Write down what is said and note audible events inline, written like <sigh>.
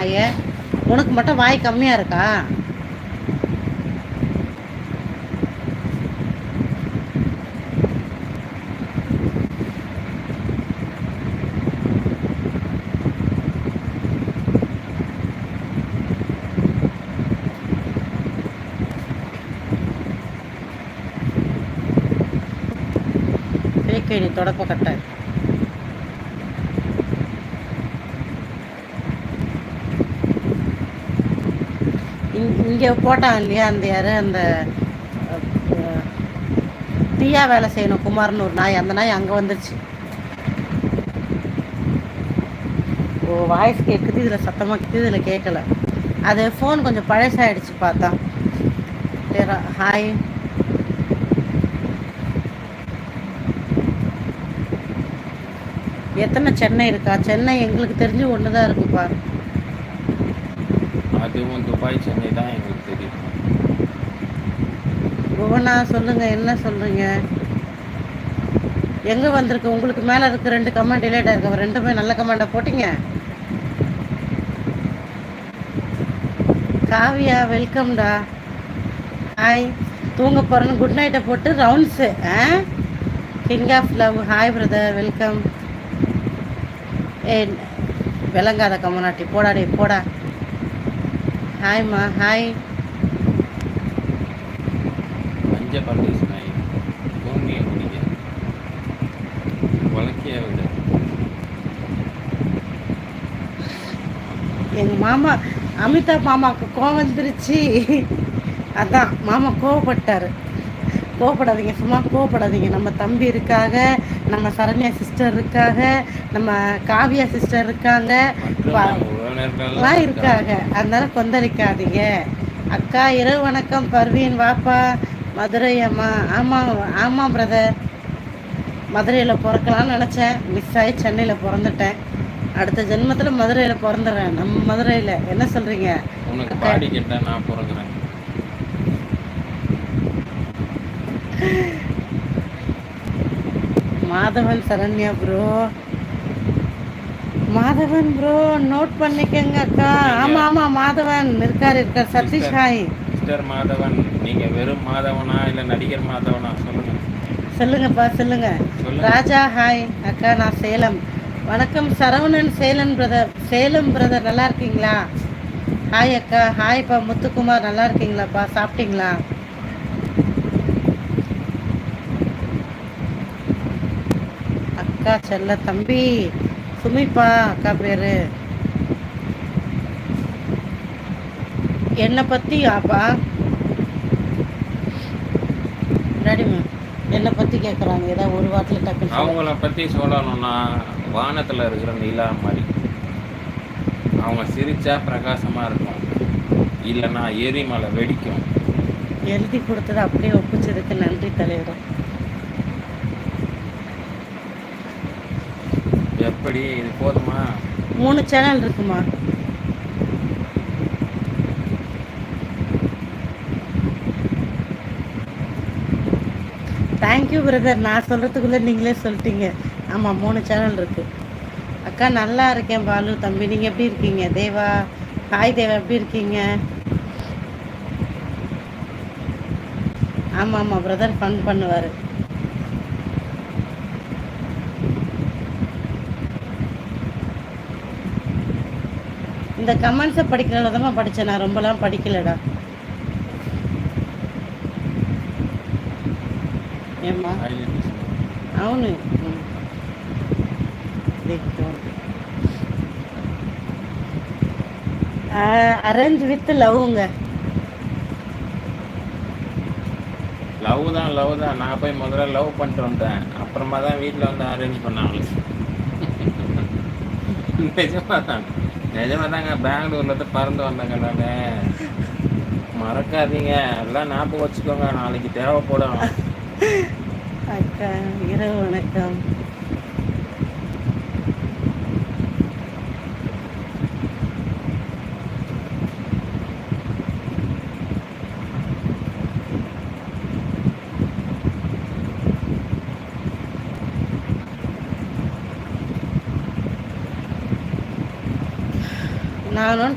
வாய. உனக்கு மட்டும் வாய் கம்மியாக இருக்கா? பேக்கேடி தொடப்ப இங்கே போட்டான் இல்லையா அந்த யார் அந்த தீயா வேலை செய்யணும் குமார்னு ஒரு நாய் அந்த நாய் அங்கே வந்துருச்சு. ஓ வாய்ஸ் கேட்குது இதில் சத்தமாக கேட்குது இதில் கேட்கல அது ஃபோன் கொஞ்சம் பழசாயிடுச்சு பார்த்தா. சரி ஹாய் எத்தனை சென்னை இருக்கா? சென்னை எங்களுக்கு தெரிஞ்சு ஒன்று தான் இருக்குப்பா அதுவும் துபாய் சென்னை தான் எங்களுக்கு தெரியும் புவனா சொல்லுங்க என்ன சொல்றீங்க? எங்க வந்திருக்கு? உங்களுக்கு மேல இருக்கு ரெண்டு கமெண்ட் டிலேட் இருக்கு. ரெண்டுமே நல்ல கமெண்டா போட்டீங்க. காவியா வெல்கம்டா ஹாய் தூங்க போறேன்னு குட் நைட்டை போட்டு rounds ah? King of love hi brother welcome ஏ விளங்காத கம்மநாட்டி போடாடி போடா. ஹாய்மா ஹாய் மஞ்ச பல்லேஸ் நாய் பூமியை குடிக்க வழக்கிய விட. எங்க மாமா அமிதாப் மாமாவுக்கு கோவம் வந்துருச்சு. அதான் மாமா கோவப்பட்டாரு. கோவப்படாதீங்க சும்மா கோவப்படாதீங்க. நம்ம தம்பி இருக்காக நம்ம சரண்யா சிஸ்டர் இருக்காக நம்ம காவியா சிஸ்டர் இருக்காங்க. இருக்காங்க. அதனால கொந்தளிக்காதீங்க. அக்கா இரவு வணக்கம் பர்வீன் வாப்பா மதுரை அம்மா ஆமாம் ஆமாம் பிரதர் மதுரையில் பிறக்கலாம்னு நினச்சேன். மிஸ் ஆகி சென்னையில் பிறந்துட்டேன். அடுத்த ஜென்மத்தில் மதுரையில் பிறந்துடுறேன். நம்ம மதுரையில். என்ன சொல்கிறீங்க உனக்கு பாடி கேட்டா நான் பிறகுறேன் Madhavan Saranya bro Madhavan bro note பண்ணிக்கங்க அக்கா. ஆமாம் ஆமாம் மாதவன் இருக்கார் இருக்கார். சதீஷ் ஹாய். மிஸ்டர் மாதவன் நீங்க வெறும் மாதவனா இல்ல நடிகர் மாதவனா? சொல்லுங்க. சொல்லுங்கப்பா சொல்லுங்க. சொல்லுங்க. ராஜா ஹாய் அக்கா நான் சேலம். வணக்கம் சரவணன் சேலம் பிரதர் சேலம் பிரதர் நல்லா இருக்கீங்களா? ஹாய் அக்கா. ஹாய்ப்பா முத்துக்குமார் நல்லா இருக்கீங்களாப்பா? சாப்பிட்டீங்களா? அக்கா செல்ல தம்பி சுமிப்பா அக்கா பேரு. என்னை பத்தி ஆப்பா மேம் என்னை பத்தி கேட்குறாங்க ஏதாவது ஒரு வாரத்தில் சொல்லுங்க. அவங்கள பத்தி சொல்லணும்னா வானத்துல இருக்கிற நிலா மாதிரி. அவங்க சிரிச்சா பிரகாசமா இருக்கும். இல்லைன்னா எரிமலை வெடிக்கும். எழுதி கொடுத்தது அப்படியே ஒப்பிச்சதுக்கு நன்றி தலைவர். எப்படி இது போதுமா? மூணு சேனல் இருக்குமா? தேங்க்யூ பிரதர் நான் சொல்கிறதுக்குள்ளே நீங்களே சொல்லிட்டீங்க. ஆமாம் மூணு சேனல் இருக்கு. அக்கா நல்லா இருக்கேன் பாலு தம்பி. நீங்கள் எப்படி இருக்கீங்க? தேவா ஹாய் தேவா. எப்படி இருக்கீங்க? ஆமாம் ஆமாம் பிரதர் ஃபன் பண்ணுவார். இந்த கமெண்ட்ஸை படிக்கிறனால தான் படித்தேன் நான் ரொம்பலாம் படிக்கலடா ఏమ్మా అవును அரேஞ்ச் வித் லவ்ங்க லவ் தான் லவ் தான் நான் போய் முதல்ல லவ் பண்ணிட்டு வந்தேன் அப்புறமா தான் வீட்டில் வந்து அரேஞ்ச் பண்ணாங்க <laughs> நிஜமா தான் நிஜமா தாங்க பெங்களூர்ல இருந்து பறந்து வந்தேங்க நான். மறக்காதீங்க. எல்லாம் ஞாபகம் வச்சுக்கோங்க. நாளைக்கு தேவைப்படும். அக்கா இரவு வணக்கம். நானும்